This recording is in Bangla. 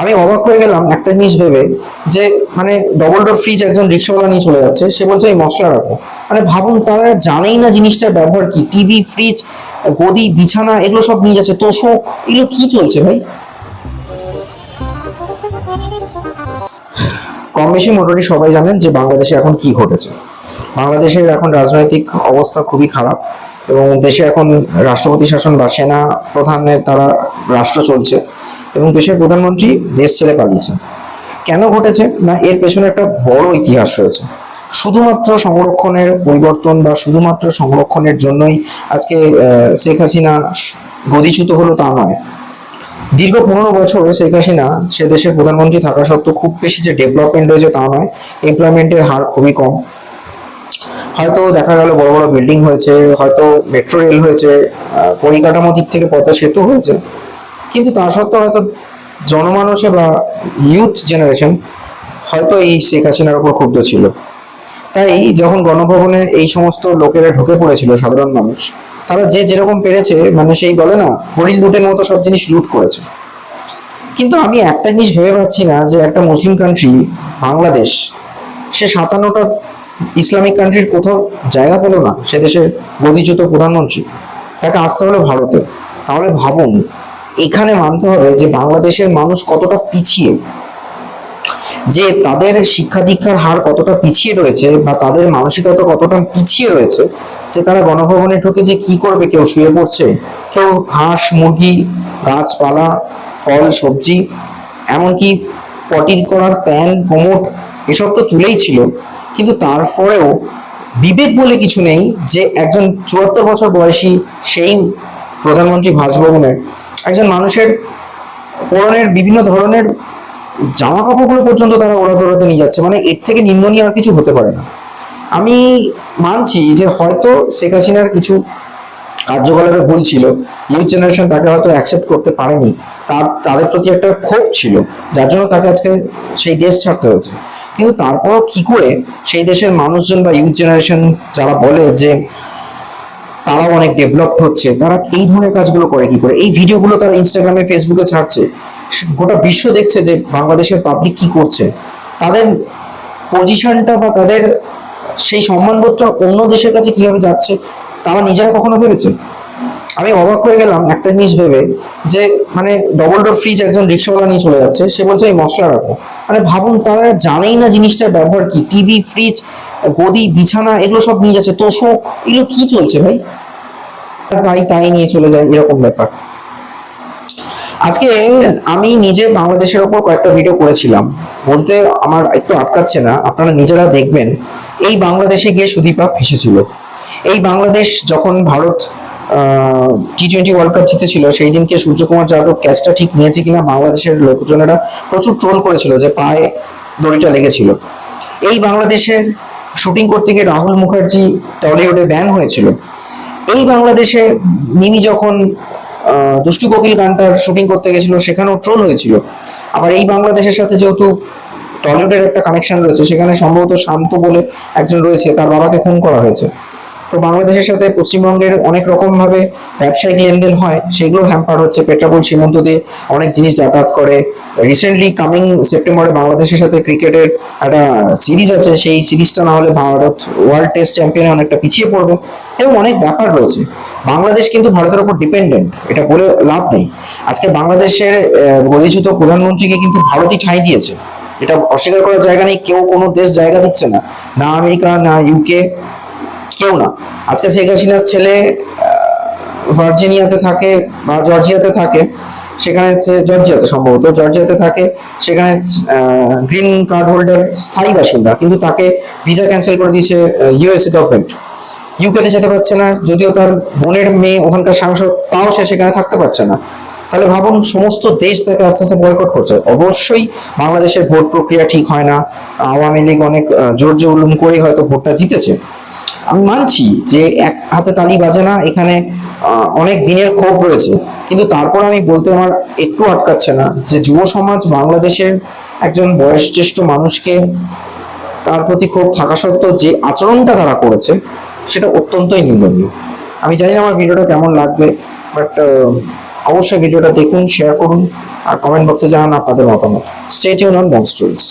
আমি অবাক হয়ে গেলাম একটা জিনিস ভেবে যে মানে ডবল ডোর ফ্রিজ একজন রিক্সাওয়ালা নিয়ে চলে যাচ্ছে, সে বলছে এই মশলা রাখো মানে ভাবুন, তারা জানেই না জিনিসটার ব্যবহার কি। টিভি ফ্রিজ গদি, বিছানা, এগুলো সব নিয়ে যাচ্ছে। তোষক এগুলো কি চলছে ভাই? কম বেশি মোটামুটি সবাই জানেন যে বাংলাদেশে এখন কি ঘটেছে। বাংলাদেশের এখন রাজনৈতিক অবস্থা খুবই খারাপ এবং দেশে এখন রাষ্ট্রপতি শাসন বা সেনা প্রধানের তারা রাষ্ট্র চলছে। এবং দেশের প্রধানমন্ত্রী দেশ ছেড়ে পালিয়েছে কেন ঘটেছে? না, এর পেছনে একটা বড় ইতিহাস রয়েছে। শুধুমাত্র সংরক্ষণের পরিবর্তন বা শুধুমাত্র সংরক্ষণের জন্যই আজকে শেখ হাসিনা গদিচ্যুত হলো তা নয়। দীর্ঘ পনেরো বছর শেখ হাসিনা সে দেশের প্রধানমন্ত্রী থাকা সত্ত্বেও খুব বেশি যে ডেভেলপমেন্ট হয়েছে তা নয় এমপ্লয়মেন্টের হার খুবই কম। হয়তো দেখা গেল বড় বড় বিল্ডিং হয়েছে, হয়তো মেট্রো রেল হয়েছে পরিকাঠামো দিক থেকে পদ্মা সেতু হয়েছে। কিন্তু তা সত্ত্বেও হয়তো জনমানসে বা ইউথ জেনারেশন হয়তো এই শেখ হাসিনার উপর ক্ষুব্ধ ছিল। তাই যখন গণভবনে এই সমস্ত লোকেরা ঢুকে পড়েছিল, সাধারণ মানুষ, তারা যে যেরকম পেরেছে মানে সেই বলে না, হরিণ লুটের মতো সব জিনিস লুট করেছে। কিন্তু আমি একটা জিনিস ভেবে পাচ্ছি না যে একটা মুসলিম কান্ট্রি বাংলাদেশ, সে সাতান্নটা ইসলামিক কান্ট্রির কোথাও জায়গা পেল না, সে দেশের গদিচ্যুত প্রধানমন্ত্রী। তাকে আসতে হলো ভারতে। তাহলে ভাবুন এখানে মানতে হবে যে বাংলাদেশের মানুষ কতটা পিছিয়ে, যে তাদের শিক্ষা দীক্ষার হার কতটা পিছিয়ে রয়েছে বা তাদের মানসিকতা কতটা পিছিয়ে রয়েছে, যে তারা গণভবনে ঢুকে যে কি করবে, কেউ শুয়ে পড়ছে, কেউ হাঁস, মুরগি, গাছপালা, ফল, সবজি, এমনকি পটির করার প্যান কোমোট এসব তো তুলেই ছিল। কিন্তু তারপরেও বিবেক বলে কিছু নেই যে একজন চুয়াত্তর বছর বয়সী সেই প্রধানমন্ত্রী বাসভবনের একজন মানুষের পরনের বিভিন্ন ধরনের জামা কাপড়গুলো পর্যন্ত তারা ওরা দৌড়াতে নিয়ে যাচ্ছে। মানে এর থেকে নিন্দনীয় আর কিছু হতে পারে না। আমি মানছি যে হয়তো শেখ হাসিনার কিছু কার্যকলাপে ভুল ছিল। ইউথ জেনারেশন তাকে হয়তো অ্যাকসেপ্ট করতে পারেনি। তার, তাদের প্রতি একটা ক্ষোভ ছিল। যার জন্য তাকে আজকে সেই দেশ ছাড়তে হয়েছে। কিন্তু তারপরও কি করে সেই দেশের মানুষজন বা ইউথ জেনারেশন যারা বলে যে তারাও অনেক ডেভেলপড হচ্ছে। তারা এই ধরনের কাজগুলো করে কি করে? এই ভিডিওগুলো তারা ইনস্টাগ্রামে ফেসবুকে ছাড়ছে। গোটা বিশ্ব দেখছে যে বাংলাদেশের পাবলিক কি করছে। তাদের পজিশনটা বা তাদের সেই সম্মানবোধটা অন্য দেশের কাছে কীভাবে যাচ্ছে, তারা নিজেরা কখনো ভেবেছে? আমি অবাক হয়ে গেলাম একটা জিনিস ভেবে যে মানে ডবল ডোর ফ্রিজ একজন রিক্সাওয়ালা নিয়ে চলে যাচ্ছে, সে বলছে এই মশলা রাখো মানে ভাবুন, তারা জানেই না জিনিসটার ব্যবহার কি। টিভি ফ্রিজ গদি, বিছানা, এগুলো সব নিয়ে যাচ্ছে। তোষক এগুলো কি চলছে ভাই? তাই তাই নিয়ে চলে যায়, এরকম ব্যাপার। আজকে আমি নিজে বাংলাদেশের ওপর কয়েকটা ভিডিও করেছিলাম। বলতে আমার একটু আটকাচ্ছে না, আপনারা নিজেরা দেখবেন। এই বাংলাদেশে গিয়ে সুদীপা ফেসেছিল এই বাংলাদেশ যখন Bharat T twenty world cup জিতেছিল, সেই দিনকে সূর্যকুমার যাদব ক্যাচটা ঠিক নিয়েছে কিনা বাংলাদেশের লোকজনেরা প্রচুর ট্রোল করেছিল যে পায়ে দড়িটা লেগেছিল। এই বাংলাদেশের শুটিং করতে গিয়ে রাহুল মুখার্জি টলিউডে ব্যান হয়েছিল। এই বাংলাদেশে মিমি যখন দুষ্টু কোকিল গানটার শুটিং করতে গেছিল, সেখানেও ট্রোল হয়েছিল। আবার এই বাংলাদেশের সাথে যেহেতু টলিউডের একটা কানেকশন রয়েছে, সেখানে সম্ভবত শান্ত বলে একজন রয়েছে, তার বাবাকে খুন করা হয়েছে। তো বাংলাদেশের সাথে পশ্চিমবঙ্গের অনেক রকম ভাবে ব্যবসায়িক লেনদেন হয়, সেগুলো হ্যাম্পার হচ্ছে পেট্রাপোল, সীমন্ত দিয়ে অনেক জিনিস যাতায়াত করে। রিসেন্টলি কামিং সেপ্টেম্বরে বাংলাদেশের সাথে ক্রিকেটের একটা সিরিজ আছে, সেই সিরিজটা না হলে ভারত ওয়ার্ল্ড টেস্ট চ্যাম্পিয়নে অনেকটা পিছিয়ে পড়বে এবং অনেক ব্যাপার রয়েছে। বাংলাদেশ কিন্তু ভারতের উপর ডিপেন্ডেন্ট এটা বলে লাভ নেই। আজকে বাংলাদেশের গদিচ্যুত প্রধানমন্ত্রীকে কিন্তু ভারতই ঠাঁই দিয়েছে। এটা অস্বীকার করার জায়গা নেই, কেউ কোনো দেশ জায়গা দিচ্ছে না। না আমেরিকা, না ইউকে কেউ না। আজকে শেখ হাসিনার ছেলে ভার্জিনিয়াতে থাকে বা জর্জিয়াতে থাকে, সেখানে জর্জিয়াতে সম্ভবত, জর্জিয়াতে থাকে, সেখানে গ্রিন কার্ড হোল্ডার স্থায়ী বাসিন্দা, কিন্তু তাকে ভিসা ক্যান্সেল করে দিয়েছে ইউএসএ গভর্নমেন্ট ইউকেতে যেতে পারছে না, যদিও তার বোনের মেয়ে ওখানকার সাংসদ, তাও সে সেখানে থাকতে পারছে না। তাহলে ভাবুন, সমস্ত দেশ তাকে আস্তে আস্তে বয়কট করছে। অবশ্যই বাংলাদেশের ভোট প্রক্রিয়া ঠিক হয় না। আওয়ামী লীগ অনেক জোর জুলুম করে হয়তো ভোটটা জিতেছে। আমি মানছি যে এক হাতে তালি বাজে না, এখানে অনেক দিনের ক্ষোভ রয়েছে। কিন্তু তারপর আমি বলতে আমার একটু আটকাচ্ছে না যে যুব সমাজ বাংলাদেশের একজন বয়োজ্যেষ্ঠ মানুষকে তার প্রতি ক্ষোভ থাকা সত্ত্বেও যে আচরণটা তারা করেছে, সেটা অত্যন্তই নিন্দনীয়। আমি জানি না আমার ভিডিওটা কেমন লাগবে বাট অবশ্যই ভিডিওটা দেখুন শেয়ার করুন, আর কমেন্ট বক্সে জানান আপনাদের মতামত। স্টেট ইউন অন বং স্টোরিজ